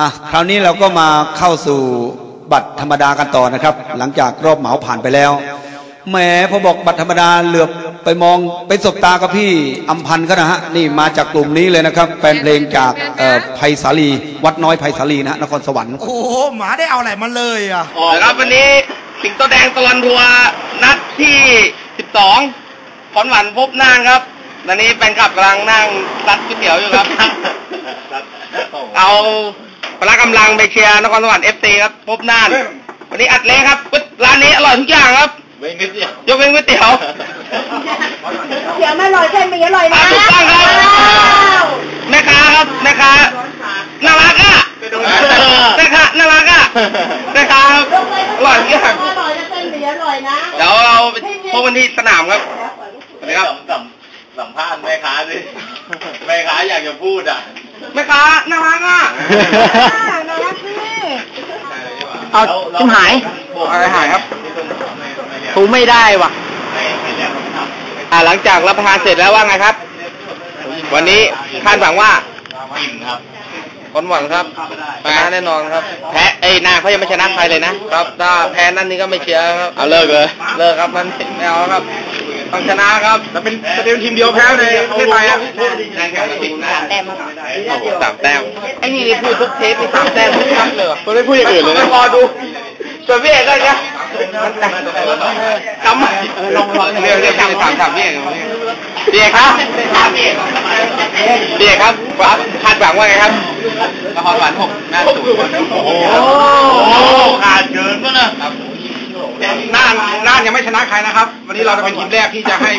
อะคราวนี้เราก็มาเข้าสู่บัตรธรรมดากันต่อนะครับ หลังจากรอบเหมาผ่านไปแล้วแหมพอบอกบัตรธรรมดาเหลือบไปมองไปสบตากับพี่อัมพันธ์ก็นะฮะนี่มาจากกลุ่มนี้เลยนะครับ แฟนเพลงจากเอ่อไผ่สาลี วัดน้อยไผ่สาลีนะฮะนครสวรรค์โอ้โหหมาได้เอาอะไรมาเลยอะนะครับวันนี้สิงโตแดงตะวันทัวร์นัดที่ 12ขอนหวานพบนางครับตอนนี้แฟนคลับกำลังนั่งรัดก๋วยเตี๋ยวอยู่ครับ เอา พละกำลังไปเชียร์นครสวรรค์เอฟซีครับพบนานวันนี้อัดเละครับร้านนี้อร่อยทุกอย่างครับไม่นิดเดียวยกเว้นก๋วยเตี๋ยวเดี๋ยวไม่อร่อยใช่ไหมอร่อยนะอะถูกต้องครับว้าวแม่ค้าครับแม่ค้าน่ารักอะแม่ค้าน่ารักอะแม่ค้าครับอร่อยทุกอย่างอร่อยนะเส้นหมี่อร่อยนะเดี๋ยวเราไปพบกันที่สนามครับสวัสดีครับสัมสัมภาษณ์แม่ค้าดิแม่ค้าอยากจะพูดอะ แม่ค้าน่ารักอะน่ารักสิเอาชิมหายอะไรหายครับถูไม่ได้ว่ะอ่าหลังจากรับประทานเสร็จแล้วว่าไงครับ วันนี้คาดหวังว่าอิ่มครับคนหวังครับชนะแน่นอนครับ แพ้เอ้ยนาเขายังไม่ชนะใครเลยนะครับถ้าแพ้นั่นนี่ก็ไม่เชียร์ครับเอาเลิกเลย เลิกครับนั่นไม่เอาครับ ต้องชนะครับแล้วเป็นแต่เป็นทีมเดียวแพ้ในประเทศไทยอะสามแต้มสามแต้มไอ้นี่พูดทุกเทปมีสามแต้มทุกครั้งเลยว่ะไม่พูดอย่างอื่นเลยนะรอดูส่วนพี่เอกก็เนี่ยจำลองลองเรียกเรียกถามถามถามพี่เอกพี่เอกครับพี่เอกครับครับคาดหวังว่าไงครับนครสวรรค์หกหน้าสูงโอ้โหขาดเกินก็นะครับ น่านน่านยังไม่ชนะใครนะครับ วันนี้เราจะเป็นทีมแรกที่จะให้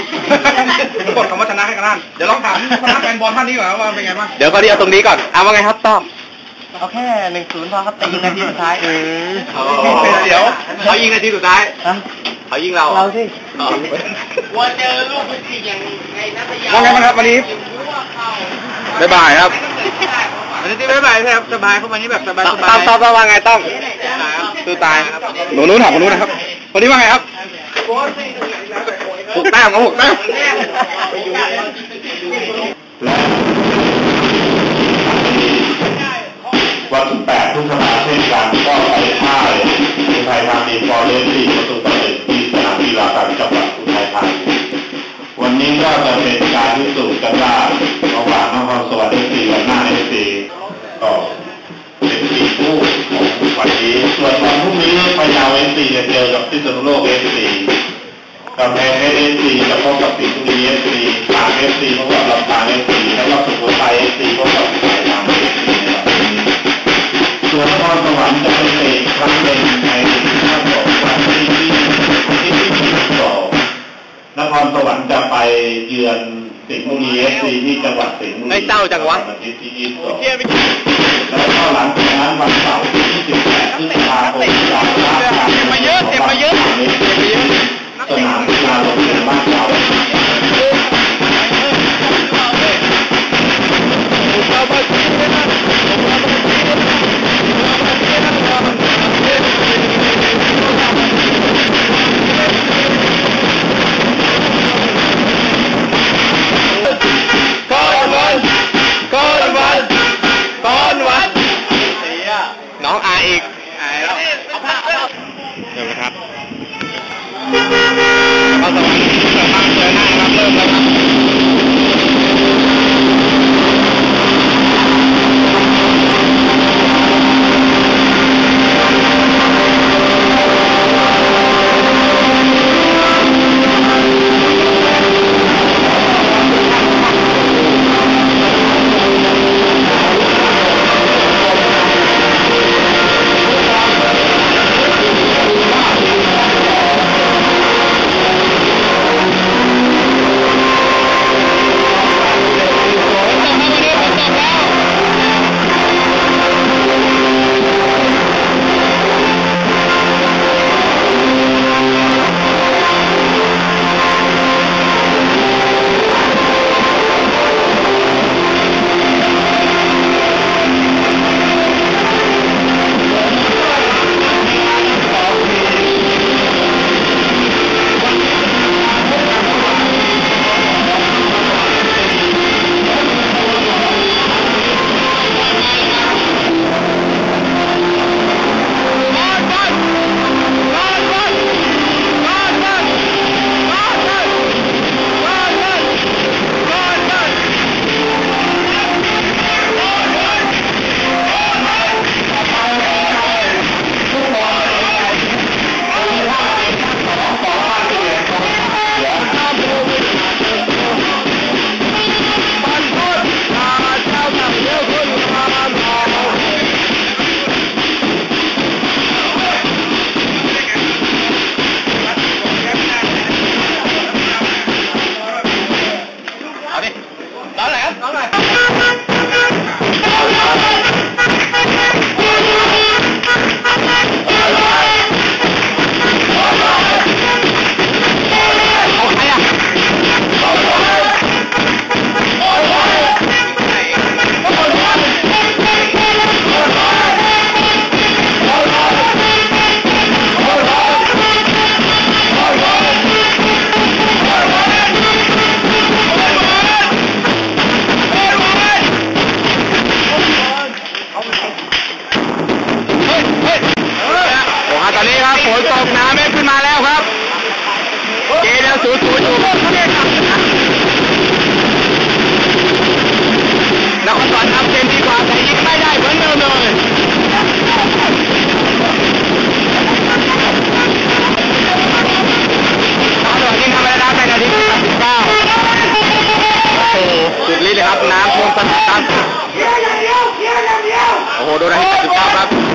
กดคำว่าชนะให้กับน่านเดี๋ยวลองถามคณะแฟนบอลท่านนี้ก่อนว่าเป็นไงบ้างเดี๋ยวก็เรียกตรงนี้ก่อนเอาว่าไงครับต้อมเอาแค่หนึ่งศูนย์พอครับแต่ยิงนาทีสุดท้ายเดี๋ยวเขายิงนาทีสุดท้ายเขายิงเราเราสิว่าเจอลูกที่ยังไงนัทยาว่าไงบ้างครับวันนี้บ๊ายบายครับวันนี้บ๊ายบายครับสบายเข้ามานี้แบบสบายสบาต้อยมต้อมต้อมว่าไงต้อมสู้ตายหนูนู้นถามคนนู้นนะครับ วันนี้ว่าไงครับหกแต้มครับหกแต้ม ฟซีจะเจอกับพิษณุโลกเอฟซีกำแพงเพชรเอฟซีจะพบกับสิงห์บุรีเอฟซีตากเอฟซีพบกับลำปางเอฟซีแล้วก็สุโขทัยเอฟซีพบกับสุโขทัยธานีเอฟซีในวันนี้ส่วนนครสวรรค์จะเป็นเตะครั้งหนึ่งในข้างบอกวันที่ที่ที่ที่สองนครสวรรค์จะไปเยือน สิงห์บุรีเอฟซีที่จังหวัดสิงห์บุรีไม่เศร้าจังวะ วันที่ที่ยี่สิบสองแล้วก็หลังจากนั้นวันเสาร์ที่ยี่สิบแปดพฤษภาคมจะรับการเจ็บมาเยอะเจ็บมาเยอะเจ็บมาเยอะ สนามกีฬาโรงเรียนบ้านเราก้ lên hai năm lên lên จูจูจูนครสวรรค์ทำเต็มที่กว่าแต่ยิงไม่ได้เหมือนเดิมเลยตำรวจยิงทำอะไรได้ในนาทีที่39โอ้โหสุดนี้เลยครับน้ำท่วมสนามโอ้โหโดนนาที89ครับ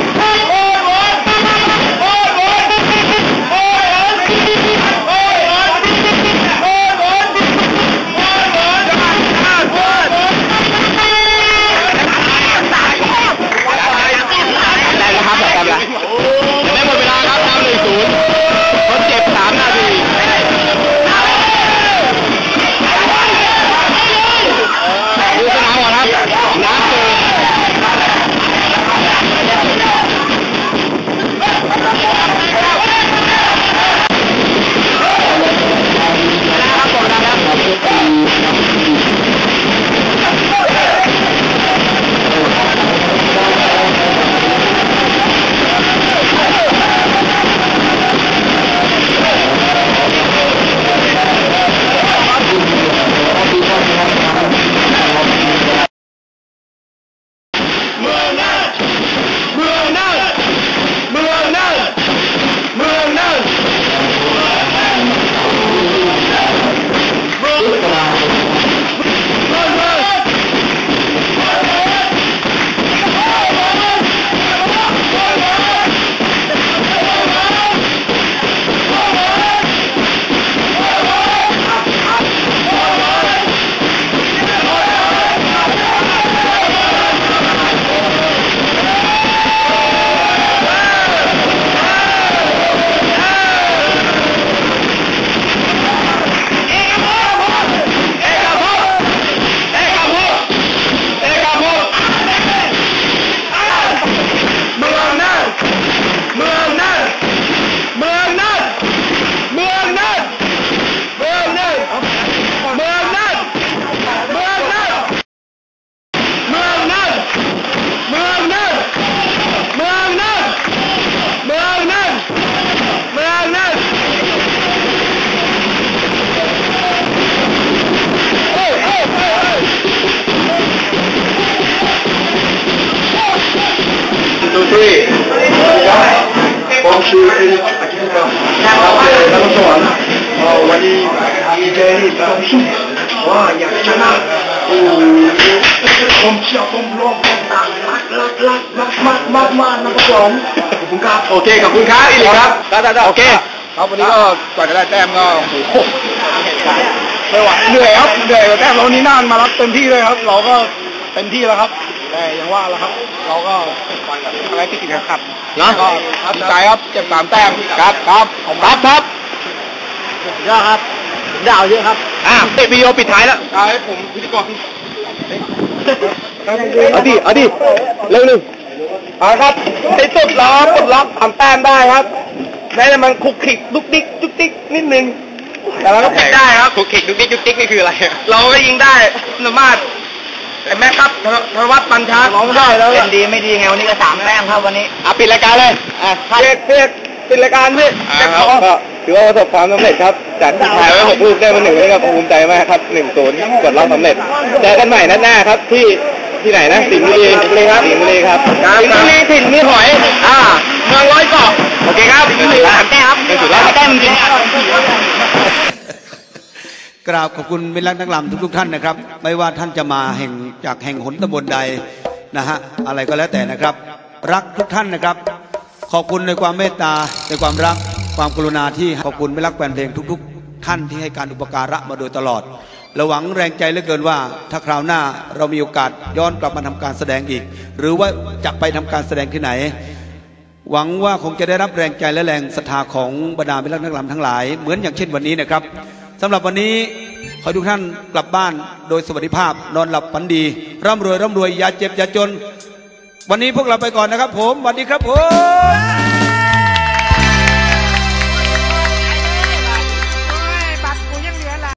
two three ผมชื่อเป็นอาจารย์ครับครับนครสวรรค์เอ่อวันนี้ดีใจที่เราว่าอยากชนะโอ้โหผมเชียร์ผมร้องผมต่างรักรักรักมากมากมากมากนะครับผมขอบคุณครับโอเคขอบคุณครับอีลิครับได้ได้โอเคครับวันนี้ก็กว่าจะได้แต้มก็โอ้โหไม่ไหวเหนื่อยครับเหนื่อยกับแต้มเราวันนี้น่านมารับเต็มที่เลยครับ เราก็เต็มที่แล้วครับ แต่อย่างว่าแล้วครับ เราก็อะไรที่ติดขัดเนาะก็ครับใจครับเจ็บสามแต้มครับครับผมครับครับยอดครับดาวเยอะครับอะเตะวิดีโอปิดท้ายแล้วเอาให้ผมพิธีกรเอาดิเอาดิเร็วหนึ่งเอาครับในสุดล้อปลดล็อกทำแต้มได้ครับแม้แต่มันคุกคิกดุกดิกดุกดิกนิดนึงแต่เราก็ปิดได้ครับคุกคิกดุกดิกดุกดิกนี่คืออะไรเราก็ยิงได้สามารถ ไอ้แม่ครับธนธนวัฒน์ปัญชาร้องได้แล้วเป็นดีไม่ดีไงวันนี้ก็สามแต้มครับวันนี้อะปิดรายการเลยอะเพียกเพียกปิดรายการพี่เจ็บคอก็ถือว่าประสบความสำเร็จครับจากที่ถ่ายไว้หกลูกได้มาหนึ่งนี่ก็ภูมิใจมากครับหนึ่งศูนย์กดล็อกสำเร็จเจอกันใหม่นัดหน้าครับที่ที่ไหนนะสิงห์บุรีสิงห์บุรีครับสิงห์บุรีครับสิงห์บุรีถิ่นมีหอยอ่าเมืองร้อยเกาะโอเคครับสามแต้มครับเป็นสุดแล้วแต้มจริง กราบขอบคุณมิตรรักนักลำทุกๆท่านนะครับ ไม่ว่าท่านจะมาแห่งจากแห่งหนตำบลใดนะฮะอะไรก็แล้วแต่นะครับ รักทุกท่านนะครับ ขอบคุณในความเมตตาในความรักความกรุณาที่ขอบคุณมิตรรักแฟนเพลงทุก ๆ ท่านที่ให้การอุปการะมาโดยตลอดเราหวังแรงใจเหลือเกินว่า ถ้าคราวหน้าเรามีโอกาสย้อนกลับมาทำการแสดงอีก หรือว่าจะไปทำการแสดงที่ไหน หวังว่าคงจะได้รับแรงใจและแรงศรัทธาของบรรดามิตรรักนักลำทั้งหลาย เหมือนอย่างเช่นวันนี้นะครับ สำหรับวันนี้ขอให้ทุกท่านกลับบ้านโดยสวัสดิภาพนอนหลับฝันดี ร่ำรวยร่ำรวยอย่าเจ็บอย่าจน วันนี้พวกเราไปก่อนนะครับผมสวัสดีครับผม